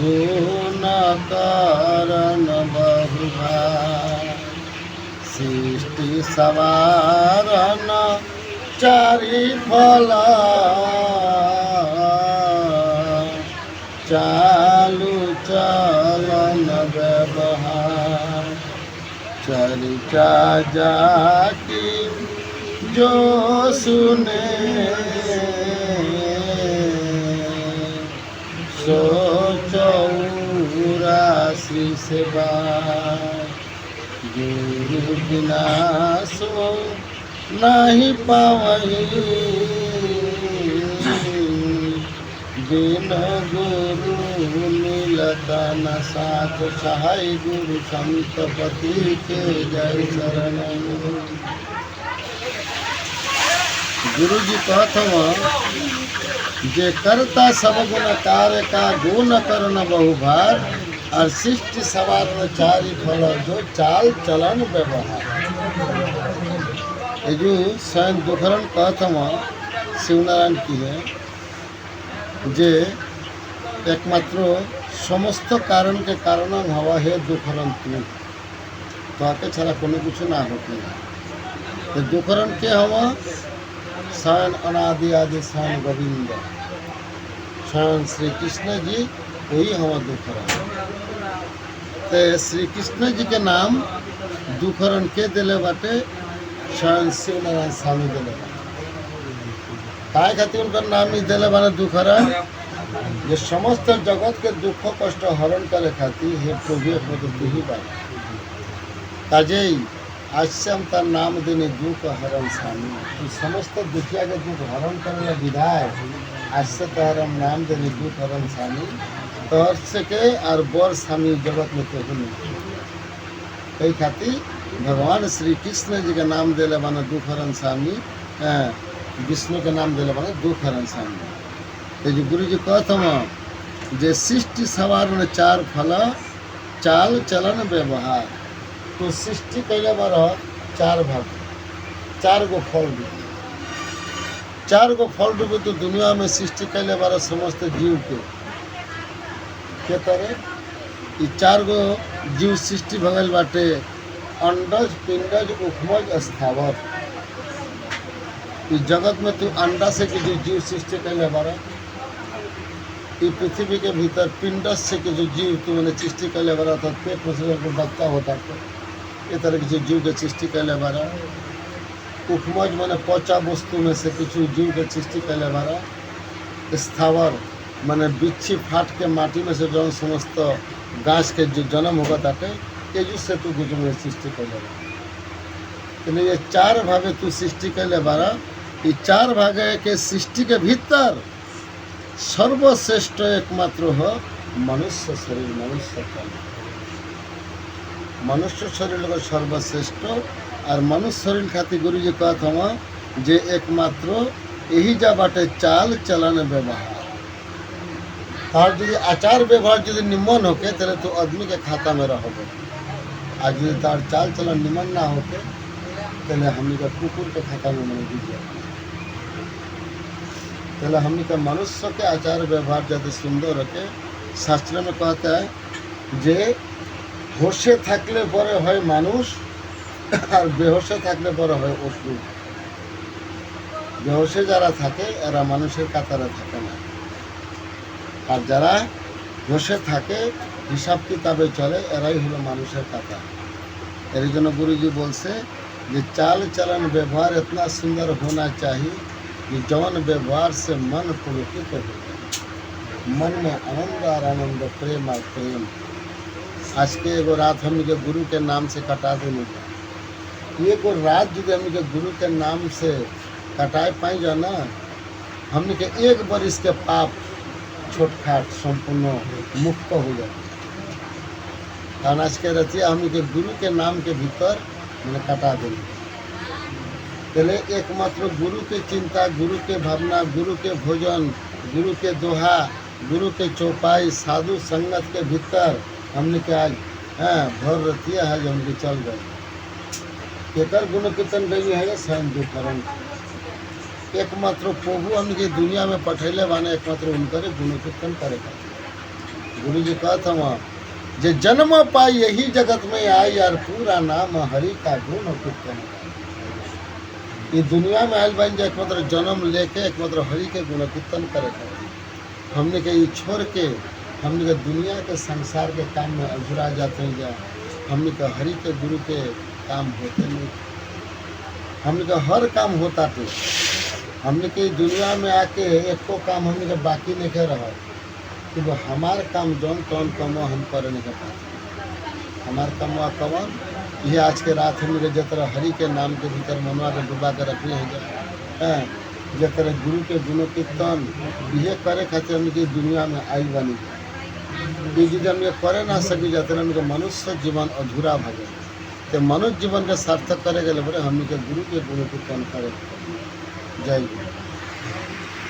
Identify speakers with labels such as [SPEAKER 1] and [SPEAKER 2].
[SPEAKER 1] गुण कारण बहुभा सृष्टि सवारण चारि फल चालू चलन व्यवहार। चरिता जाकी जो सुने। सो चौरासी से गुरु बिना सो नहीं पावई। बिन गुरु मिलता न साथ सहाय गुरु संत पति के जय शरण। गुरु जी कहत हवन जे करता सब गुण कार्य का गुण करन बहुभार और शिष्ट सवार चारि फल जो चाल चलन व्यवहार ये जो स्वयं दुखरण कहत हवन शिवनारायण की है যে একমাত্র সমস্ত কারণকে কারণ হওয়া হে দুঃখরণ তুমি তাকে ছাড়া কোনো কিছু না হতে না তো দুঃখরণ কে হওয়া স্বয়ं अनादि आदि स्वयं गोविंद स्वयं श्री कृष्ण जी वही हवा दुखरण तो श्री कृष्ण जी के नाम दुखरण के दिले बाटे स्वयं शिव नारायण स्वामी दिले बाटे काय खातिर उनकर नाम ही दिले बाने दुखरण जे समस्त जगत के दुख कष्ट हरण करे खातिर हे प्रभु प्रदत्त ही बात কাজেই आश्यम तर नाम दिन दुख हरम स्वामी तो समस्त दुखिया के दुख हरम करने विधाय आश्य तरम नाम दिन दुख हरम स्वामी तर्स तो के और बर स्वामी जगत में तो हूँ कई खातिर भगवान श्री कृष्ण जी के नाम दिले माने दुख हरण स्वामी विष्णु के नाम दिले माने दुख हरण स्वामी तो जो गुरु जी कहतम जे सृष्टि सवार चार फल, चाल चलन व्यवहार। तो सृष्टि कैले बार चार भाग। चार गो फल चार गो फल डूबे तो दुनिया में सृष्टि कैले बार समस्त जीव के। के तरह ई चार गो जीव सृष्टि भगल बाटे, अंडज, पिंडज, उपमज, स्थावर। इस जगत में तू अंडा से के जो जीव सृष्टि कैले बार ई पृथ्वी के भीतर पिंडस से के जो जीव तू मैंने सृष्टि कैले बार अर्थात पेट में से बच्चा होता है के जो जीव के सृष्टि कैले बार उपमज मैंने पचा वस्तु में से कुछ जीव के सृष्टि कैले बार स्थावर मैंने बिच्छी फाट के माटी में से जो समस्त घास के जो जन्म होगा ताके ये जो से तू गुजर में सृष्टि कैले बार ये चार भागे तू सृष्टि कैले बारा ये चार भागे के सृष्टि के भीतर सर्वश्रेष्ठ एकमात्र हो मनुष्य शरीर मनुष्य तन मनुष्य शरीर को सर्वश्रेष्ठ और मनुष्य शरीर खातिर गुरु जी कहत हम जे एकमात्र यही जा बाटे चाल चलन व्यवहार तार यदि आचार व्यवहार यदि निमन होके तेरे तो आदमी के खाता में रहोगे आज यदि तार चाल चलन निमन ना होके तेले हमनी का कुकुर के खाता में मैंने दीजिए तेले हमनी का मनुष्य के आचार व्यवहार ज़्यादा सुंदर होके शास्त्र में कहता है जे হোশে থাকলে পরে হয় মানুষ আর বেহোশে থাকলে পরে হয় অসুর বেহোশে যারা থাকে এরা মানুষের কাতারে থাকে না আর যারা হোশে থাকে হিসাব কিতাবে চলে এরাই হলো মানুষের কাতার এর জন্য গুরুজি বলছে যে চাল चलन व्यवहार इतना सुंदर होना चाहिए कि जौन व्यवहार से मन पुलकित हो जाए मन में आनंद और आनंद प्रेम और प्रेम आज के एगो रात हमनी के गुरु के नाम से कटा का एगो रात यदि हमनी के गुरु के नाम से कटाए पाई जा ना, हमनी के एक बरिस के पाप छोट खाट संपूर्ण मुक्त हो जाए। कारण आज के रतिया हमनी के गुरु के नाम के भीतर मैंने कटा देंगे पहले एकमात्र गुरु के चिंता, गुरु के भावना, गुरु के भोजन, गुरु के दोहा, गुरु के चौपाई, साधु संगत के भीतर हमने के आज हाँ भर रतिया है जो हमके चल गए केकर गुण कीर्तन गई है स्वयं दुखरण एकमात्र प्रभु हमके दुनिया में पठैले बाने, एकमात्र उनकर गुण कीर्तन करे गुरु जी कहत हम जे जन्म पाई यही जगत में आई यार पूरा नाम हरि का गुण कीर्तन करे। ये दुनिया में आयल बन जे एकमात्र जन्म लेके, एकमात्र हरि के गुण कीर्तन करे। हमने के ये छोड़ के हमने के दुनिया के संसार के काम में अधूरा जाते हैं जा हमने के हरि के गुरु के काम होते नहीं। हमने के हर काम होता थे हमने के दुनिया में आके एको काम हमने के बाकी नहीं कर रहा। कि वो हमार काम जौन तौन कमो हम कर नहीं के पाते। हमार कमवा कवन ये आज के रात हमने के जतरा हरि के नाम के भीतर मनवा के डुबा के रखने हैं हैं, जतरा गुरु के गुण कीर्तन ये करे खातिर हम के दुनिया में आई बनी। ये चीज़ हमने करे ना सकी जाते हमने के मनुष्य जीवन अधूरा भगे तो मनुष्य जीवन के सार्थक करे गए बड़े हमने के गुरु के गुण कीर्तन करे जय गुरु